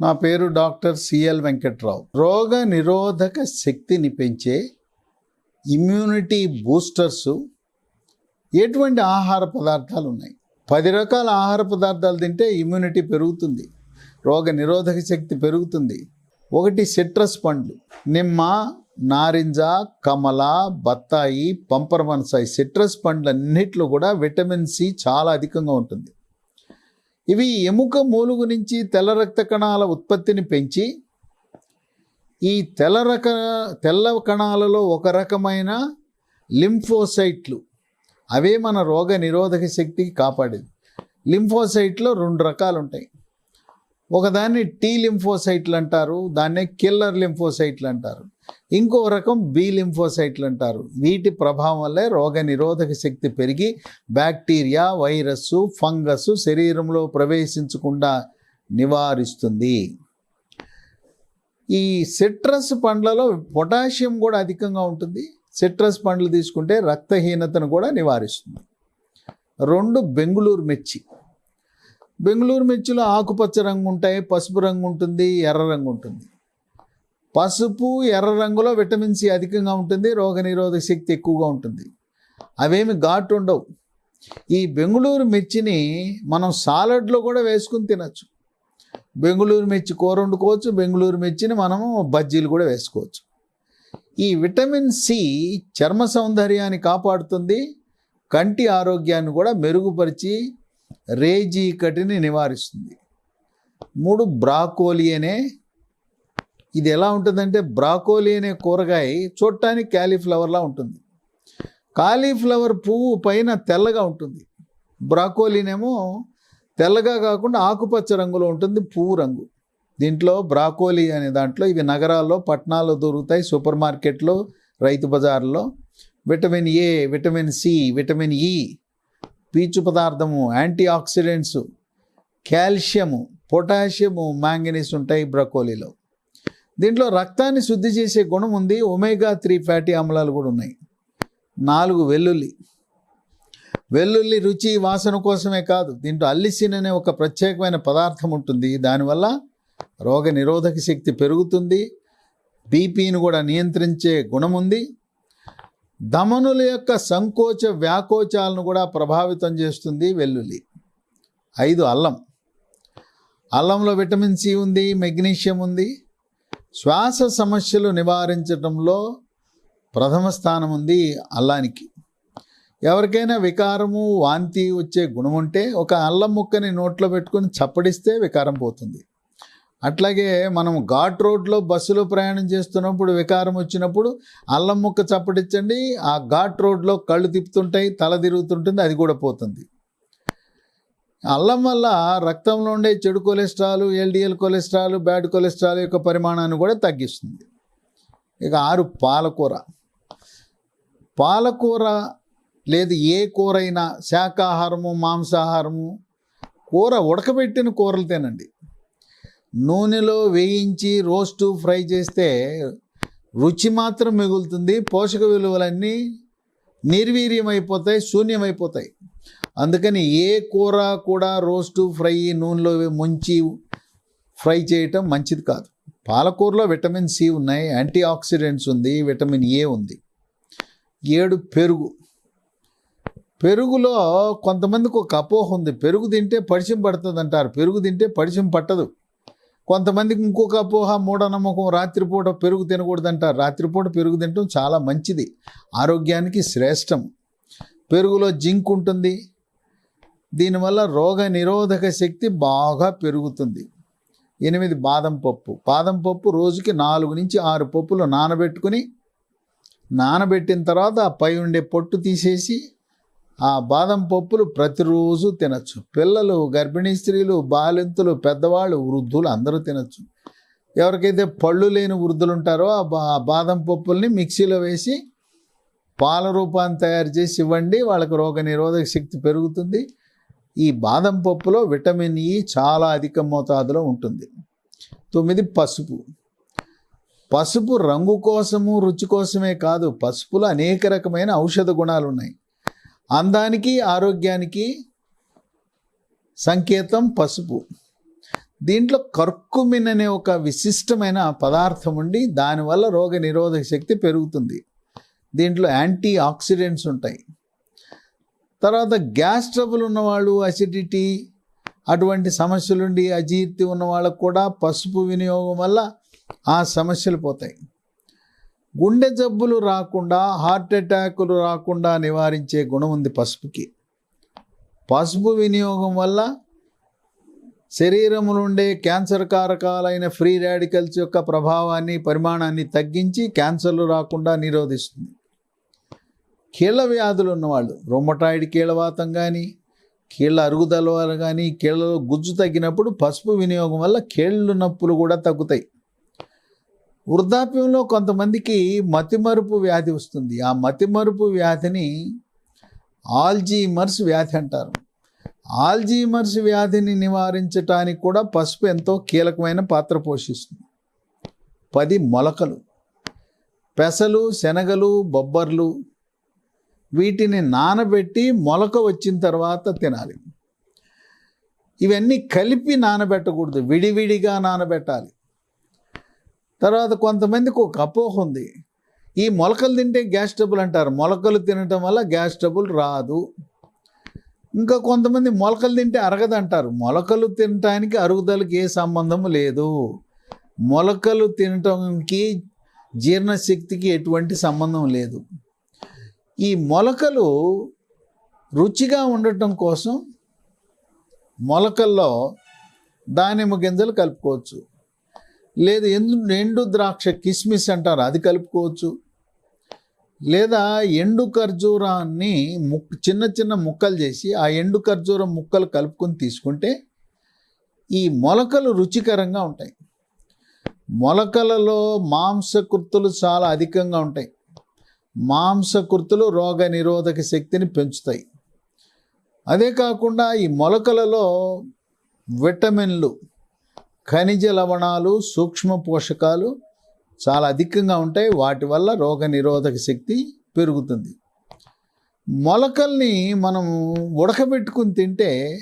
నా పేరు doctor CL Venkatrao. రోగ నిరోధక శక్తిని పెంచే ఇమ్యూనిటీ బూస్టర్స్ ఎటువంటి ఆహార పదార్థాలు ఉన్నాయి? పది రకాల ఆహార పదార్థాలు తింటే ఇమ్యూనిటీ పెరుగుతుంది రోగ నిరోధక శక్తి పెరుగుతుంది. ఒకటి సిట్రస్ పండ్లు. నిమ్మ నారింజ కమల బత్తాయి పంపరమనసాయి సిట్రస్ పండ్లన్నిట్లో కూడా విటమిన్ సి చాలా అధికంగా ఉంటుంది. ఇవి ఎముక మూలుగు నుంచి తెల్ల రక్త కణాల ఉత్పత్తిని పెంచి ఈ తెల్ల రక తెల్ల కణాలలో ఒక రకమైన లింఫోసైట్లు. అవే మన రోగ నిరోధక శక్తికి కాపాడేది లింఫోసైట్లో రెండు రకాలు ఉంటాయి ఒకదాన్ని టీ లింఫోసైట్లు అంటారు దాన్నే కిల్లర్ లింఫోసైట్లు అంటారు. ఇంకో రకం బి లింఫోసైట్లు అంటారు. వీటి ప్రభావం వల్లే రోగ నిరోధక శక్తి పెరిగి బ్యాక్టీరియా వైరస్ ఫంగస్ శరీరంలో ప్రవేశించకుండా నివారిస్తుంది. ఈ సిట్రస్ పండ్లలో పొటాషియం కూడా అధికంగా ఉంటుంది. సిట్రస్ పండ్లు తీసుకుంటే రక్తహీనతను కూడా నివారిస్తుంది. రెండు బెంగుళూరు మిర్చి. బెంగళూరు మిర్చిలో ఆకుపచ్చ రంగు ఉంటాయి పసుపు రంగు ఉంటుంది ఎర్ర రంగు ఉంటుంది. పసుపు ఎర్ర రంగులో విటమిన్ సి అధికంగా ఉంటుంది రోగనిరోధక శక్తి ఎక్కువగా ఉంటుంది. అవేమి ఘాటు ఉండవు. ఈ బెంగళూరు మిర్చిని మనం సాలడ్లో కూడా వేసుకుని తినచ్చు. బెంగళూరు మిర్చి కూర వండుకోవచ్చు బెంగళూరు మిర్చిని మనము బజ్జీలు కూడా వేసుకోవచ్చు. ఈ విటమిన్ సి చర్మ సౌందర్యాన్ని కాపాడుతుంది కంటి ఆరోగ్యాన్ని కూడా మెరుగుపరిచి రేజీకటిని నివారిస్తుంది. మూడు బ్రాకోలి అనే ఇది ఎలా ఉంటుందంటే బ్రాకోలి అనే కూరగాయ చూడటానికి క్యాలీఫ్లవర్లా ఉంటుంది. కాలీఫ్లవర్ పువ్వు పైన తెల్లగా ఉంటుంది. బ్రాకోలీనేమో తెల్లగా కాకుండా ఆకుపచ్చ రంగులో ఉంటుంది పువ్వు రంగు. దీంట్లో బ్రాకోలీ అనే దాంట్లో ఇవి నగరాల్లో పట్టణాల్లో దొరుకుతాయి సూపర్ మార్కెట్లో రైతు బజార్లో. Vitamin A vitamin C vitamin E పీచు పదార్థము antioxidants calcium potassium manganese ఉంటాయి బ్రకోలీలో. దీంట్లో రక్తాన్ని శుద్ధి చేసే గుణం ఉంది ఒమేగా త్రీ ఫ్యాటీ ఆమ్లాలు కూడా ఉన్నాయి. నాలుగు వెల్లుల్లి. వెల్లుల్లి రుచి వాసన కోసమే కాదు దీంట్లో అల్లిసిన్ అనే ఒక ప్రత్యేకమైన పదార్థం ఉంటుంది. దానివల్ల రోగ నిరోధక శక్తి పెరుగుతుంది బీపీని కూడా నియంత్రించే గుణం ఉంది. ధమనుల యొక్క సంకోచ వ్యాకోచాలను కూడా ప్రభావితం చేస్తుంది వెల్లుల్లి. ఐదు అల్లం. అల్లంలో విటమిన్ సి ఉంది మెగ్నీషియం ఉంది. శ్వాస సమస్యలు నివారించడంలో ప్రథమ స్థానం ఉంది అల్లానికి. ఎవరికైనా వికారము వాంతి వచ్చే గుణం ఉంటే ఒక అల్లం ముక్కని నోట్లో పెట్టుకొని చప్పడిస్తే వికారం పోతుంది. అట్లాగే మనం ఘాట్ రోడ్లో బస్సులో ప్రయాణం చేస్తున్నప్పుడు వికారం వచ్చినప్పుడు అల్లం ముక్క చప్పటిచ్చండి ఆ ఘాట్ రోడ్లో కళ్ళు తిప్పుతుంటాయి తల తిరుగుతుంటుంది అది కూడా పోతుంది. అల్లం వల్ల రక్తంలో ఉండే చెడు cholesterol LDL cholesterol bad cholesterol యొక్క పరిమాణాన్ని కూడా తగ్గిస్తుంది. ఇక ఆరు పాలకూర. పాలకూర లేదు ఏ కూర అయినా శాకాహారము మాంసాహారము కూర ఉడకబెట్టిన కూరలు తినండి. నూనెలో వేయించి రోస్టు ఫ్రై చేస్తే రుచి మాత్రం మిగులుతుంది పోషక విలువలన్నీ నిర్వీర్యమైపోతాయి శూన్యమైపోతాయి. అందుకని ఏ కూర కూడా రోస్టు ఫ్రై నూనెలో ముంచి ఫ్రై చేయటం మంచిది కాదు. పాలకూరలో విటమిన్ సి ఉన్నాయి యాంటీ ఆక్సిడెంట్స్ ఉంది విటమిన్ ఏ ఉంది. ఏడు పెరుగు. పెరుగులో కొంతమందికి ఒక అపోహ ఉంది పెరుగు తింటే పరిచయం పడుతుంది అంటారు పెరుగు తింటే పరిచయం పట్టదు. కొంతమందికి ఇంకొక అపోహ మూఢనమ్మకం రాత్రిపూట పెరుగు తినకూడదంటారు రాత్రిపూట పెరుగు తినటం చాలా మంచిది. ఆరోగ్యానికి శ్రేష్టం. పెరుగులో జింక్ ఉంటుంది. దీనివల్ల రోగ నిరోధక శక్తి బాగా పెరుగుతుంది. ఎనిమిది బాదం పప్పు. బాదం పప్పు రోజుకి నాలుగు నుంచి ఆరు పప్పులు నానబెట్టుకుని నానబెట్టిన తర్వాత ఆ పై ఉండే పొట్టు తీసేసి ఆ బాదం పప్పులు ప్రతిరోజు తినచ్చు. పిల్లలు గర్భిణీ స్త్రీలు బాలింతులు పెద్దవాళ్ళు వృద్ధులు అందరూ తినచ్చు. ఎవరికైతే పళ్ళు లేని వృద్ధులు ఉంటారో ఆ బా బాదం పప్పుల్ని మిక్సీలో వేసి పాల రూపాన్ని తయారు చేసి ఇవ్వండి. వాళ్ళకి రోగ నిరోధక శక్తి పెరుగుతుంది. ఈ బాదం పప్పులో విటమిన్ ఈ చాలా అధిక మోతాదులో ఉంటుంది. తొమ్మిది పసుపు. పసుపు రంగు కోసము రుచి కోసమే కాదు పసుపులో అనేక రకమైన ఔషధ గుణాలు ఉన్నాయి అందానికి ఆరోగ్యానికి సంకేతం పసుపు. దీంట్లో కర్కుమిన్ అనే ఒక విశిష్టమైన పదార్థం ఉండి దానివల్ల రోగ నిరోధక శక్తి పెరుగుతుంది. దీంట్లో యాంటీ ఆక్సిడెంట్స్ ఉంటాయి. తర్వాత గ్యాస్ ట్రబుల్ ఉన్నవాళ్ళు అసిడిటీ అటువంటి సమస్యలుండి అజీర్తి ఉన్న వాళ్ళకు కూడా పసుపు వినియోగం వల్ల ఆ సమస్యలు పోతాయి. గుండె జబ్బులు రాకుండా హార్ట్ అటాకులు రాకుండా నివారించే గుణం ఉంది పసుపుకి. పసుపు వినియోగం వల్ల శరీరంలో ఉండే క్యాన్సర్ కారకాలైన ఫ్రీ రాడికల్స్ యొక్క ప్రభావాన్ని పరిమాణాన్ని తగ్గించి క్యాన్సర్లు రాకుండా నిరోధిస్తుంది. కీళ్ళ వ్యాధులు ఉన్నవాళ్ళు రొమటాయిడ్ కీళ్ళవాతం కానీ కీళ్ళ అరుగుదల వల్ల కానీ కీళ్ళలో గుజ్జు తగ్గినప్పుడు పసుపు వినియోగం వల్ల కీళ్ళు నొప్పులు కూడా తగ్గుతాయి. వృద్ధాప్యంలో కొంతమందికి మతిమరుపు వ్యాధి వస్తుంది. ఆ మతిమరుపు వ్యాధిని ఆల్జీమర్స్ వ్యాధి అంటారు. ఆల్జీమర్స్ వ్యాధిని నివారించటానికి కూడా పసుపు ఎంతో కీలకమైన పాత్ర పోషిస్తుంది. పది మొలకలు. పెసలు శనగలు బొబ్బర్లు వీటిని నానబెట్టి మొలక వచ్చిన తర్వాత తినాలి. ఇవన్నీ కలిపి నానబెట్టకూడదు. విడివిడిగా నానబెట్టాలి. తర్వాత కొంతమందికి ఒక అపోహ ఉంది. ఈ మొలకలు తింటే గ్యాస్ ట్రబుల్ అంటారు. మొలకలు తినటం వల్ల గ్యాస్ ట్రబుల్ రాదు. ఇంకా కొంతమంది మొలకలు తింటే అరగదంటారు మొలకలు తినటానికి అరుగుదలకి ఏ సంబంధము లేదు. మొలకలు తినటానికి జీర్ణశక్తికి ఎటువంటి సంబంధం లేదు. ఈ మొలకలు రుచిగా ఉండటం కోసం మొలకల్లో దానిమ్మ గింజలు కలుపుకోవచ్చు. లేదు ఎందు ఎండు ద్రాక్ష కిస్మిస్ అంటారు అది కలుపుకోవచ్చు. లేదా ఎండు ఖర్జూరాన్ని ముక్ చిన్న చిన్న ముక్కలు చేసి ఆ ఎండు ఖర్జూరం ముక్కలు కలుపుకొని తీసుకుంటే ఈ మొలకలు రుచికరంగా ఉంటాయి. మొలకలలో మాంసకృతులు చాలా అధికంగా ఉంటాయి. మాంసకృతులు రోగ నిరోధక శక్తిని పెంచుతాయి. అదే కాకుండా ఈ మొలకలలో విటమిన్లు ఖనిజ లవణాలు సూక్ష్మ పోషకాలు చాలా అధికంగా ఉంటాయి. వాటి వల్ల రోగ నిరోధక శక్తి పెరుగుతుంది. మొలకల్ని మనం ఉడకబెట్టుకుని తింటే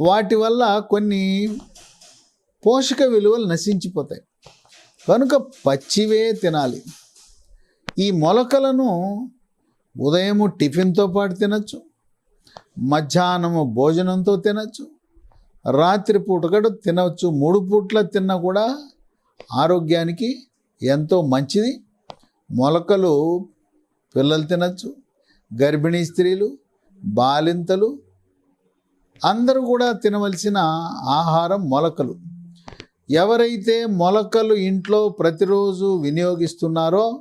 వాటి వల్ల కొన్ని పోషక విలువలు నశించిపోతాయి. కనుక పచ్చివే తినాలి. ఈ మొలకలను ఉదయము టిఫిన్తో పాటు తినచ్చు. మధ్యాహ్నము భోజనంతో తినచ్చు. రాత్రిపూట కూడా తినవచ్చు. మూడు పూట్ల తిన్నా కూడా ఆరోగ్యానికి ఎంతో మంచిది. మొలకలు పిల్లలు తినచ్చు. గర్భిణీ స్త్రీలు బాలింతలు అందరూ కూడా తినవలసిన ఆహారం మొలకలు. ఎవరైతే మొలకలు ఇంట్లో ప్రతిరోజు వినియోగిస్తున్నారో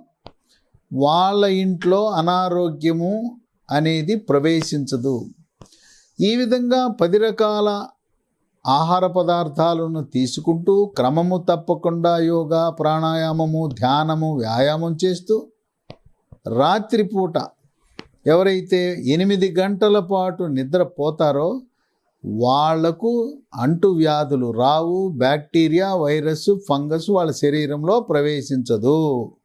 వాళ్ళ ఇంట్లో అనారోగ్యము అనేది ప్రవేశించదు. ఈ విధంగా పది రకాల ఆహార పదార్థాలను తీసుకుంటూ క్రమము తప్పకుండా యోగా ప్రాణాయామము ధ్యానము వ్యాయామం చేస్తూ రాత్రిపూట ఎవరైతే ఎనిమిది గంటల పాటు నిద్రపోతారో వాళ్ళకు అంటువ్యాధులు రావు బ్యాక్టీరియా వైరస్ ఫంగస్ వాళ్ళ శరీరంలో ప్రవేశించదు.